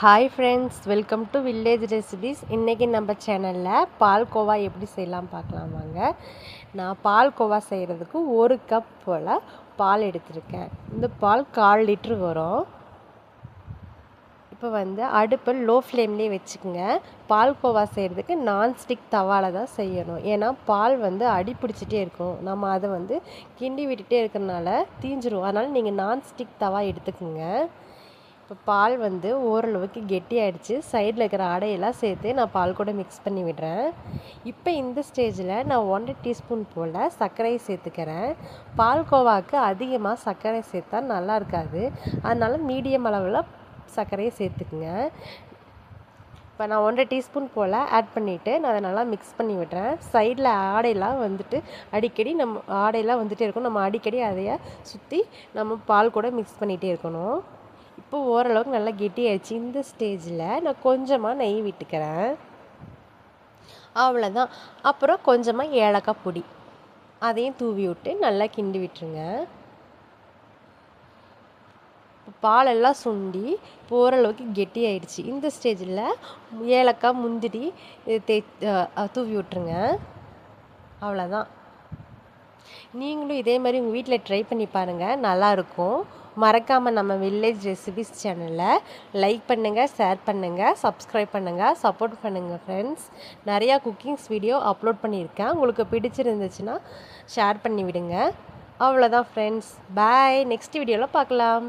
Hi friends welcome to village recipes இன்றைக்கி நம்ம சேனலில் பால்கோவா எப்படி செய்யலாம் பார்க்கலாம் வாங்க. நான் பால்கோவா செய்கிறதுக்கு ஒரு கப் போல் பால் எடுத்திருக்கேன். இந்த பால் கால் லிட்ரு வரும். இப்போ வந்து அடுப்பை லோ ஃப்ளேம்லேயே வச்சுக்கோங்க. பால்கோவா செய்கிறதுக்கு நான்ஸ்டிக் தவாவில் தான் செய்யணும். ஏன்னா பால் வந்து அடி பிடிச்சிட்டே இருக்கும். நம்ம அதை வந்து கிண்டி விட்டுட்டே இருக்கிறனால தீஞ்சிரும். அதனால் நீங்கள் நான்ஸ்டிக் தவா எடுத்துக்கோங்க. இப்போ பால் வந்து ஓரளவுக்கு கெட்டியாயிடுச்சு. சைடில் இருக்கிற ஆடையெல்லாம் சேர்த்து நான் பால் கூட மிக்ஸ் பண்ணி விடுறேன். இப்போ இந்த ஸ்டேஜில் நான் ஒன்றரை டீஸ்பூன் போல் சர்க்கரையை சேர்த்துக்கிறேன். பால்கோவாவுக்கு அதிகமாக சர்க்கரை சேர்த்தா நல்லா இருக்காது. அதனால் மீடியம் அளவில் சர்க்கரையை சேர்த்துக்குங்க. இப்போ நான் ஒன்றரை டீஸ்பூன் போல் ஆட் பண்ணிவிட்டு நான் அதை நல்லா மிக்ஸ் பண்ணி விடுறேன். சைடில் ஆடையெல்லாம் வந்துட்டு அடிக்கடி நம்ம ஆடையெல்லாம் வந்துகிட்டே இருக்கும். நம்ம அடிக்கடி அதைய சுற்றி நம்ம பால் கூட மிக்ஸ் பண்ணிகிட்டே இருக்கணும். இப்போ ஓரளவுக்கு நல்லா கெட்டியாயிடுச்சு இந்த ஸ்டேஜில். நான் கொஞ்சமாக நெய் விட்டுக்கிறேன். அவ்வளோதான் அப்புறம் கொஞ்சமாக ஏலக்காய் பொடி. அதையும் தூவி விட்டு நல்லா கிண்டி விட்டுருங்க. பாலெல்லாம் சுண்டி இப்போ ஓரளவுக்கு கெட்டி ஆயிடுச்சு இந்த ஸ்டேஜில் ஏலக்காய் முந்திரி தே தூவி விட்டுருங்க. அவ்வளோதான் நீங்களும் இதே மாதிரி உங்கள் வீட்டில் ட்ரை பண்ணி பாருங்கள் நல்லாயிருக்கும் மறக்காமல் நம்ம வில்லேஜ் ரெசிபிஸ் சேனலில் லைக் பண்ணுங்கள் ஷேர் பண்ணுங்கள் சப்ஸ்கிரைப் பண்ணுங்கள் சப்போர்ட் பண்ணுங்கள் ஃப்ரெண்ட்ஸ் நிறையா குக்கிங்ஸ் வீடியோ அப்லோட் பண்ணியிருக்கேன். உங்களுக்கு பிடிச்சிருந்துச்சுன்னா ஷேர் பண்ணி விடுங்க. அவ்வளோதான் ஃப்ரெண்ட்ஸ் பாய் நெக்ஸ்ட் வீடியோவில் பார்க்கலாம்.